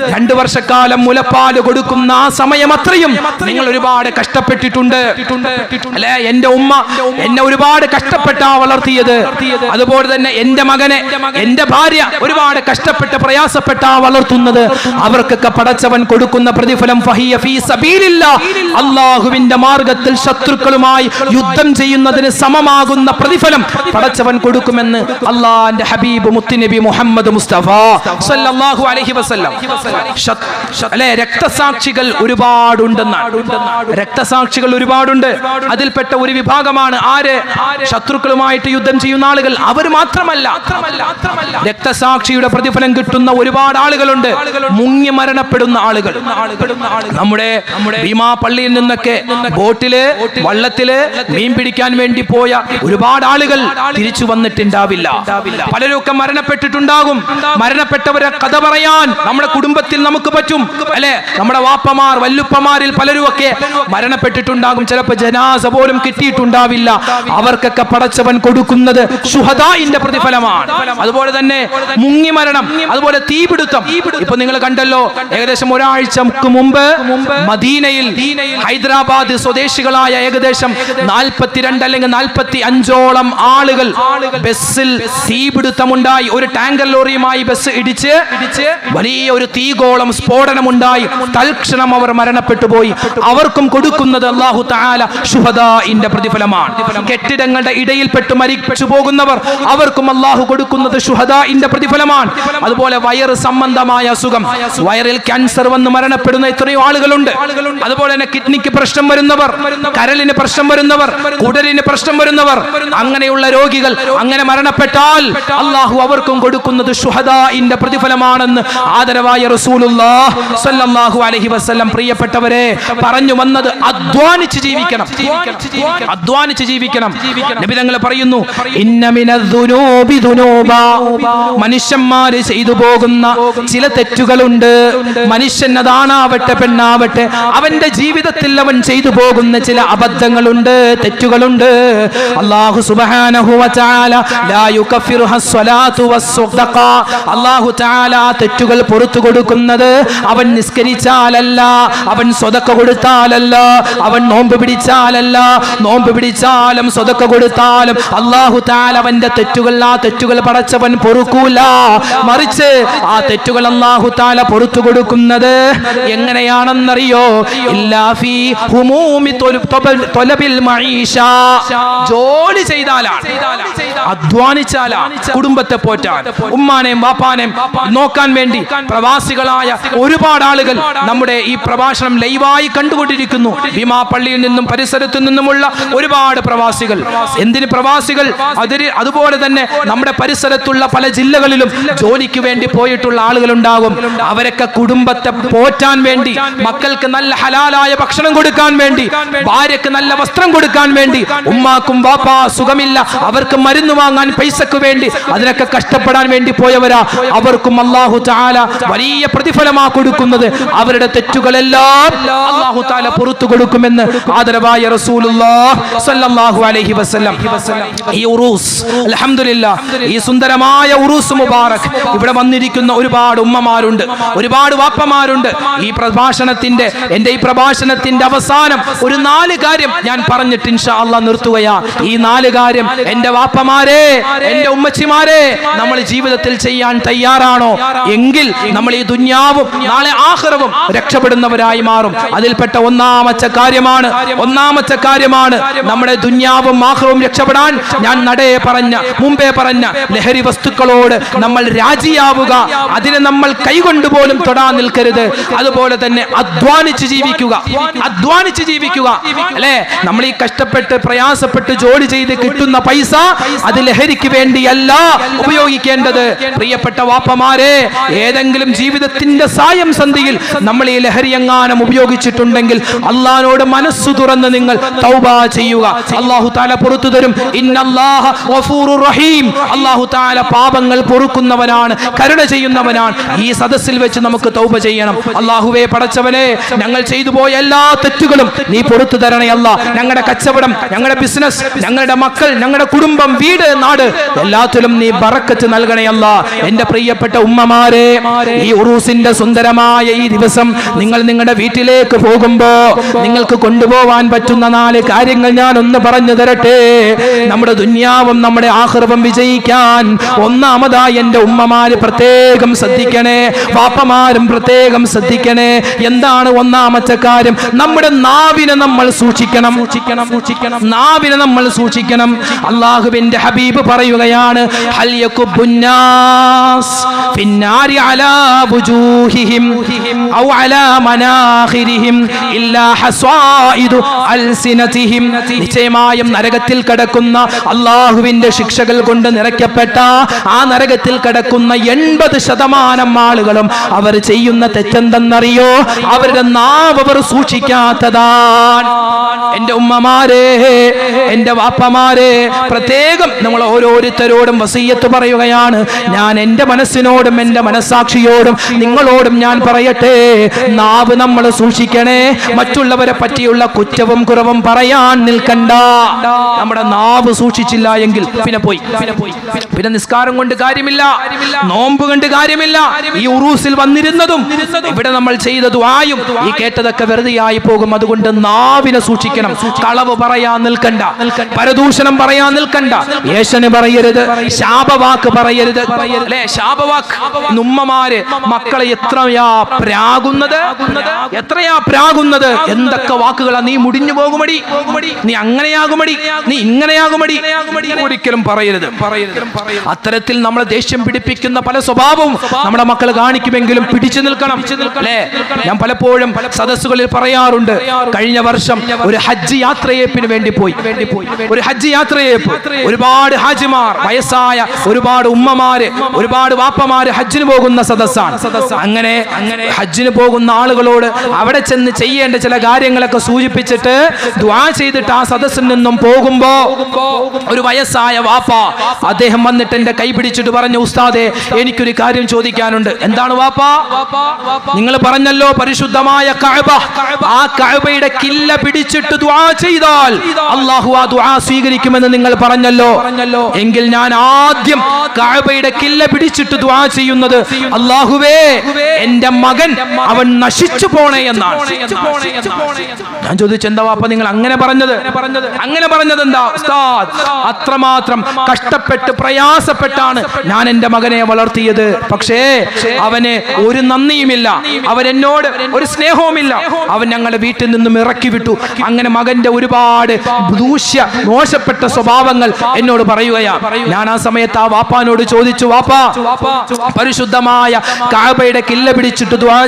രണ്ടു വർഷക്കാലം മുലപ്പാൽ കൊടുക്കുന്ന ആ സമയം അത്രയും. നിങ്ങൾ ഒരുപാട് കഷ്ടപ്പെട്ടിട്ടുണ്ട്. അല്ലെ? എന്റെ ഉമ്മ എന്നെ ഒരുപാട് കഷ്ടപ്പെട്ടാ വളർത്തിയത്. അതുപോലെ തന്നെ എന്റെ മകനെ എന്റെ ഭാര്യ ഒരുപാട് കഷ്ടപ്പെട്ട് പ്രയാസപ്പെട്ടാ വളർത്തുന്നത്. അവർക്കൊക്കെ പടച്ചവൻ കൊടുക്കുന്ന പ്രതിഫലം. അള്ളാഹുവിന്റെ മാർഗത്തിൽ ശത്രുക്കളുമായി യുദ്ധം ചെയ്യുന്നതിന് സമമാകുന്ന പ്രതിഫലം പടച്ചവൻ കൊടുക്കുമെന്ന് അള്ളാന്റെ ഹബീബ് മുത്തുനബി മുഹമ്മദ് മുസ്തഫ സല്ലല്ലാഹു അലൈഹി വസല്ലം. അല്ലെ രക്തസാക്ഷികൾ ഒരുപാടുണ്ടെന്നാണ്. രക്തസാക്ഷികൾ ഒരുപാടുണ്ട്. അതിൽപ്പെട്ട ഒരു വിഭാഗമാണ് ആര്? ശത്രുക്കളുമായിട്ട് യുദ്ധം ചെയ്യുന്ന ആളുകൾ. അവർ മാത്രമല്ല. രക്തസാക്ഷിയുടെ പ്രതിഫലം കിട്ടുന്ന ഒരുപാട് ആളുകളുണ്ട്. മുങ്ങി മരണപ്പെടുന്ന ആളുകൾ. നമ്മുടെ ഭീമാ പള്ളിയിൽ നിന്നൊക്കെ ബോട്ടിൽ വള്ളത്തിൽ മീൻ പിടിക്കാൻ വേണ്ടി പോയ ഒരുപാട് ആളുകൾ തിരിച്ചു വന്നിട്ടുണ്ടാവില്ല. പലരും ഒക്കെ മരണപ്പെട്ടിട്ടുണ്ടാകും. മരണപ്പെട്ടവരെ കഥ പറയാൻ നമ്മുടെ കുടുംബത്തിൽ നമുക്ക് പറ്റും അല്ലെ? നമ്മുടെ വാപ്പമാർ വല്ലുപ്പമാരിൽ പലരും ഒക്കെ മരണപ്പെട്ടിട്ടുണ്ടാകും. ചിലപ്പോൾ ജനാസ പോലും കിട്ടിയിട്ടുണ്ടാവില്ല. അവർക്കൊക്കെ പടച്ചവൻ കൊടുക്കുന്നത് സുഹദായിന്റെ പ്രതിഫലമാണ്. അതുപോലെ തന്നെ മുങ്ങി മരണം അതുപോലെ തീപിടുത്തം. ഇപ്പൊ നിങ്ങൾ കണ്ടല്ലോ ഏകദേശം ഒരാഴ്ചക്ക് മുമ്പ് മദീനയിൽ ഹൈദരാബാദ് സ്വദേശികളായ ഏകദേശം നാൽപ്പത്തിരണ്ട് അല്ലെങ്കിൽ നാൽപ്പത്തി അഞ്ചോളം ആളുകൾ ബസ്സിൽ തീപിടുത്തമുണ്ടായി. ഒരു ടാങ്കർ ലോറിയുമായി ബസ് ഇടിച്ച് വലിയ ഒരു തീഗോളം സ്ഫോടനമുണ്ടായി. തൽക്ഷണം അവർ മരണപ്പെട്ടു പോയി അവർക്കും കൊടുക്കുന്നത് അള്ളാഹു താല പ്രതിഫലമാണ്. കെട്ടിടങ്ങളുടെ ഇടയിൽപ്പെട്ട് മരിച്ചു പോകുന്നവർ അവർക്കും അള്ളാഹു കൊടുക്കുന്നത് ഷുഹദാഇന്റെ പ്രതിഫലമാണ്. അതുപോലെ വയറ് സംബന്ധമായ അസുഖം. വയറിൽ ക്യാൻസർ വന്ന് മരണപ്പെടുന്ന എത്രയോ ആളുകളുണ്ട്. അതുപോലെ തന്നെ കിഡ്നിക്ക് പ്രശ്നം വരുന്നവർ കരലിന് പ്രശ്നം വരുന്നവർ കുടലിന് പ്രശ്നം വരുന്നവർ അങ്ങനെയുള്ള രോഗികൾ അങ്ങനെ മരണപ്പെട്ടാൽ അള്ളാഹു അവർക്കും കൊടുക്കുന്നത് ഷുഹദാഇന്റെ പ്രതിഫലമാണെന്ന് ആദരവായ സ്വല്ലല്ലാഹു അലൈഹി വസല്ലം പ്രിയപ്പെട്ടവരെ പറഞ്ഞു വന്നത് അധ്വാനിച്ച് ജീവിക്കണം. അധ്വാനിച്ച് ജീവിക്കണം. നബി തങ്ങൾ പറയുന്നു മനുഷ്യന്മാര് ചെയ്തു പോകുന്ന ചില തെറ്റുകളുണ്ട്. മനുഷ്യൻ അതാണാവട്ടെ പെണ്ണാവട്ടെ അവന്റെ ജീവിതത്തിൽ അവൻ ചെയ്തു പോകുന്ന ചില അബദ്ധങ്ങളുണ്ട് തെറ്റുകളുണ്ട്. അള്ളാഹു സുബ്ഹാനഹു അള്ളാഹു തെറ്റുകൾ പുറത്തു കൊടുക്കുന്നത്. അവൻ നിസ്കരിച്ചാലല്ല അവൻ സ്വതക്ക കൊടുത്താലല്ല അവൻ നോമ്പ് പിടിച്ചാലല്ല നോമ്പ് പിടിച്ചാലും സ്വതക്ക കൊടുത്താലും അള്ളാഹു താൽ അവന്റെ തെറ്റുകൾ ആ തെറ്റുകൾ പടച്ചവൻ പൊറുക്കൂല. മറിച്ച് ആ തെറ്റുകൾ അള്ളാഹു താല പൊറത്തു കൊടുക്കുന്നത് എങ്ങനെയാണെന്നറിയോ? ഇല്ലാ ഫീ ഹുമൂമി ജോലി ചെയ്താലാണ് അധ്വാനിച്ചാലാണ് കുടുംബത്തെ പോറ്റാൻ ഉമ്മാനെയും വാപ്പാനെയും നോക്കാൻ വേണ്ടി പ്രവാസികളായ ഒരുപാട് ആളുകൾ നമ്മുടെ ഈ പ്രഭാഷണം ലൈവായി കണ്ടുകൊണ്ടിരിക്കുന്നു. ഭീമാ പള്ളിയിൽ നിന്നും പരിസരത്തു നിന്നുമുള്ള ഒരുപാട് പ്രവാസികൾ. എന്തിന് പ്രവാസികൾ? അതിന് അതുപോലെ തന്നെ നമ്മുടെ പരിസരത്തുള്ള പല ജില്ലകളിലും ജോലിക്ക് വേണ്ടി പോയിട്ടുള്ള ആളുകളുണ്ടാകും. അവരൊക്കെ കുടുംബത്തെ പോറ്റാൻ വേണ്ടി മക്കൾക്ക് നല്ല ഹലാലായ ഭക്ഷണം കൊടുക്കാൻ വേണ്ടി ഭാര്യക്ക് നല്ല വസ്ത്രം കൊടുക്കാൻ വേണ്ടി ഉമ്മാക്കും വാപ്പാ സുഖമില്ല അവർക്ക് മരുന്ന് വാങ്ങാൻ പൈസക്ക് വേണ്ടി അതിനൊക്കെ കഷ്ടപ്പെടാൻ വേണ്ടി പോയവരാ. അവർക്കും അള്ളാഹു ചാല വലിയ പ്രതിഫലമാ കൊടുക്കുന്നത്. അവരുടെ തെറ്റുകളെല്ലാം അള്ളാഹു താല പുറത്തു കൊടുക്കുമെന്ന് ആദരവായ അലൈഹി വസല്ലം. ഈ ഉറൂസ് അൽഹംദുലില്ലാ ഈ സുന്ദരമായ ഉറൂസ് മുബാറക് ഇവിടെ വന്നിരിക്കുന്ന ഒരുപാട് ഉമ്മമാരുണ്ട് ഒരുപാട് വാപ്പമാരുണ്ട്. ഈ പ്രഭാഷണത്തിന്റെ എന്റെ ഈ പ്രഭാഷണത്തിന്റെ അവസാനം ഒരു നാല് കാര്യം ഞാൻ പറഞ്ഞിട്ട് ഇൻഷാ അള്ളാ നിർത്തുകയാ. ഈ നാല് കാര്യം എന്റെ വാപ്പമാരെ എന്റെ ഉമ്മച്ചിമാരെ നമ്മൾ ജീവിതത്തിൽ ചെയ്യാൻ തയ്യാറാണോ? എങ്കിൽ നമ്മൾ ഈ ദുന്യാവും നാളെ ആഹ്റവും രക്ഷപ്പെടുന്നവരായി മാറും. അതിൽപ്പെട്ട ഒന്നാമത്തെ കാര്യമാണ് ഒന്നാമത്തെ കാര്യമാണ് നമ്മുടെ ദുന്യാവും ആഹ്റവും രക്ഷപ്പെടാൻ ഞാൻ നടയെ പറഞ്ഞ മുമ്പേ പറഞ്ഞ ലഹരി വസ്തുക്കളോട് നമ്മൾ രാജിയാവുക അതിനെ നമ്മൾ കൈകൊണ്ട് പോലും തൊടാൻ നിൽക്കരുത്. അതുപോലെ തന്നെ അധ്വാനിച്ച് ജീവിക്കുക അധ്വാനിച്ച് ജീവിക്കുക. അല്ലേ? നമ്മൾ ഈ കഷ്ടപ്പെട്ട് പ്രയാസപ്പെട്ട് ജോലി ചെയ്ത് കിട്ടുന്ന പൈസ അത് ലഹരിക്ക് വേണ്ടിയല്ല ഉപയോഗിക്കേണ്ടത്. പ്രിയപ്പെട്ട വാപ്പമാരെ ഏതെങ്കിലും ജീവിതത്തിന്റെ സായം സന്ധിയിൽ നമ്മൾ ഈ ലഹരി എങ്ങാനും ഉപയോഗിച്ചിട്ടുണ്ടെങ്കിൽ അള്ളഹാനോട് മനസ്സു തുറന്ന് നിങ്ങൾ തൗബ ചെയ്യുക. അള്ളാഹു താല പുറത്തു തരും. റഹീം. അള്ളാഹു താല പാപങ്ങൾ പൊറുക്കുന്നവനാണ് കരുണ ചെയ്യുന്നവനാണ്. ഈ സദസ്സിൽ വെച്ച് നമുക്ക് തൗബ ചെയ്യണം. അള്ളാഹുവെ പടച്ചവനെ ഞങ്ങൾ ചെയ്തു പോയ എല്ലാ തെറ്റുകളും നീ പൊറത്തു തരണേ അല്ല. ഞങ്ങളുടെ കച്ചവടം ഞങ്ങളുടെ ബിസിനസ് ഞങ്ങളുടെ മക്കൾ ഞങ്ങളുടെ കുടുംബം വീട് നാട് എല്ലാത്തിലും നീ ബറക്കത്ത് നൽകണേ അല്ല. എന്റെ പ്രിയപ്പെട്ട ഉമ്മമാരെ ഈ ഉറൂസിന്റെ സുന്ദരമായ ഈ ദിവസം നിങ്ങൾ നിങ്ങളുടെ വീട്ടിലേക്ക് പോകുമ്പോ നിങ്ങൾക്ക് കൊണ്ടുപോവാൻ പറ്റുന്ന നാല് കാര്യങ്ങൾ ഞാൻ ഒന്ന് പറഞ്ഞു തരട്ടെ. നമ്മുടെ ദുന്യാവും നമ്മുടെ ആഹൃവം വിജയിക്കാൻ ഒന്നാമതായി എന്റെ ഉമ്മമാര് പ്രത്യേകം ശ്രദ്ധിക്കണേ വാപ്പമാരും പ്രത്യേകം ശ്രദ്ധിക്കണേ. എന്താണ് ഒന്നാമത്തെ കാര്യം? നമ്മുടെ നാവിനെ നമ്മൾ സൂക്ഷിക്കണം. സൂക്ഷിക്കണം സൂക്ഷിക്കണം നാവിനെ നമ്മൾ സൂക്ഷിക്കണം. അള്ളാഹുവിന്റെ ഹബീബ് പറയുകയാണ് ഹൽ അലാ നിശ്ചയമായും നരകത്തിൽ കിടക്കുന്ന അള്ളാഹുവിന്റെ ശിക്ഷകൾ കൊണ്ട് നിറയ്ക്കപ്പെട്ട ആ നരകത്തിൽ കിടക്കുന്ന എൺപത് ശതമാനം ആളുകളും അവർ ചെയ്യുന്ന തെറ്റെന്തെന്നറിയോ? അവരുടെ നാവ് അവർ സൂക്ഷിക്കാത്തതാണ്. എന്റെ ഉമ്മമാരെ എന്റെ വാപ്പമാരെ പ്രത്യേകം നമ്മൾ ഓരോരുത്തരോടും വസീയത്ത് പറയുകയാണ്. ഞാൻ എന്റെ മനസ്സിനോടും എന്റെ മനസാക്ഷിയോടും നിങ്ങളോടും ഞാൻ പറയട്ടെ. നാവ് നമ്മൾ സൂക്ഷിക്കണേ. മറ്റുള്ളവരെ പറ്റിയുള്ള കുറ്റവും കുറവും പറയാൻ നിൽക്കണ്ട. നമ്മുടെ നാവ് സൂക്ഷിച്ചില്ല എങ്കിൽ പിന്നെ പോയി. പിന്നെ നിസ്കാരം കൊണ്ട് കാര്യമില്ല. നോമ്പ് കൊണ്ട് കാര്യമില്ല. ഈ ഉറൂസിൽ വന്നിരുന്നതും ഇവിടെ നമ്മൾ ചെയ്ത ആയും ഈ കേട്ടതൊക്കെ വെറുതെയായി പോകും. അതുകൊണ്ട് നാവിനെ സൂക്ഷിക്കണം. കളവ് പറയാൻ നിൽക്കണ്ട. പരദൂഷണം പറയാൻ നിൽക്കണ്ട. യേശന് പറയരുത്. ശാപവാക്ക് പറയരുത്. അല്ലെ? ശാപവാക്ക്. ഉമ്മമാര് മക്കളെ എത്രയാ പ്രാകുന്നത്? എത്രയാ പ്രാകുന്നത്? എന്തൊക്കെ വാക്കുകളാ നീ മുടിഞ്ഞു പോകുമടി? നീ അങ്ങനെയാകുമടി? നീ ഇങ്ങനെയാകുമടി? ഒരിക്കലും പറയരുത്. അത്തരത്തിൽ നമ്മളെ ദേഷ്യം പിടിപ്പിക്കുന്ന പല സ്വഭാവവും നമ്മുടെ മക്കൾ കാണിക്കുമെങ്കിലും പിടിച്ചു നിൽക്കണം. അല്ലേ? ഞാൻ പലപ്പോഴും സദസ്സുകളിൽ പറയാറുണ്ട്. കഴിഞ്ഞ വർഷം ഒരു ഹജ്ജ് യാത്രയേപ്പിന് വേണ്ടി പോയി. ഒരു ഹജ്ജ് യാത്രയേപ്പ്. ഒരുപാട് ഹാജിമാർ വയസ്സായ ഒരുപാട് ഉമ്മമാര് ഒരുപാട് വാപ്പമാര് ഹജ്ജിന് പോകുന്ന സദസ്സാണ്. അങ്ങനെ അങ്ങനെ. ഹജ്ജിന് പോകുന്ന ആളുകളോട് അവിടെ ചെന്ന് ചെയ്യേണ്ട ചില കാര്യങ്ങളൊക്കെ സൂചിപ്പിച്ചിട്ട് ദ്വാ ചെയ്തിട്ട് ആ സദസ്സിൽ നിന്നും പോകുമ്പോ ഒരു വയസ്സായ വാപ്പ അദ്ദേഹം വന്നിട്ട് എന്റെ കൈ പിടിച്ചിട്ട് പറഞ്ഞു ഉസ്താദെ എനിക്കൊരു കാര്യം ചോദിക്കാനുണ്ട്. എന്താണ് വാപ്പ? നിങ്ങൾ പറഞ്ഞല്ലോ പരിശുദ്ധമായ കഅബ. ആ കഅബയുടെ കില്ല പിടിച്ചിട്ട് ദുആ ചെയ്താൽ അള്ളാഹു ആ ദുആ സ്വീകരിക്കുമെന്ന് നിങ്ങൾ പറഞ്ഞല്ലോ. എങ്കിൽ ഞാൻ ആദ്യം കഅബയുടെ കില്ല പിടിച്ചിട്ട് ദ്വാ ചെയ്യുന്നത് അള്ളാഹുവേ എന്റെ മകൻ അവൻ നശിച്ചു പോണേ എന്നാണ്. ഞാൻ ചോദിച്ചു എന്താ വാപ്പ നിങ്ങൾ അങ്ങനെ പറഞ്ഞത്? അങ്ങനെ പറഞ്ഞത് എന്താ? അത്രമാത്രം കഷ്ടപ്പെട്ട് പ്രയാസപ്പെട്ടാണ് ഞാൻ എന്റെ മകനെ വളർത്തിയത്. പക്ഷേ അവന് ഒരു നന്ദിയുമില്ല. അവൻ എന്നോട് ഒരു സ്നേഹവുമില്ല. അവൻ ഞങ്ങളുടെ വീട്ടിൽ നിന്നും ഇറക്കി വിട്ടു. അങ്ങനെ മകന്റെ ഒരുപാട് ദൂഷ്യ മോശപ്പെട്ട സ്വഭാവങ്ങൾ എന്നോട് പറയുകയാണ്. ഞാൻ ആ സമയത്ത് ആ വാപ്പാനോട് ചോദിച്ചു വാപ്പാ പരിശുദ്ധമായ കാബയുടെ കില്ല പിടിച്ചിട്ട് ദ്വാ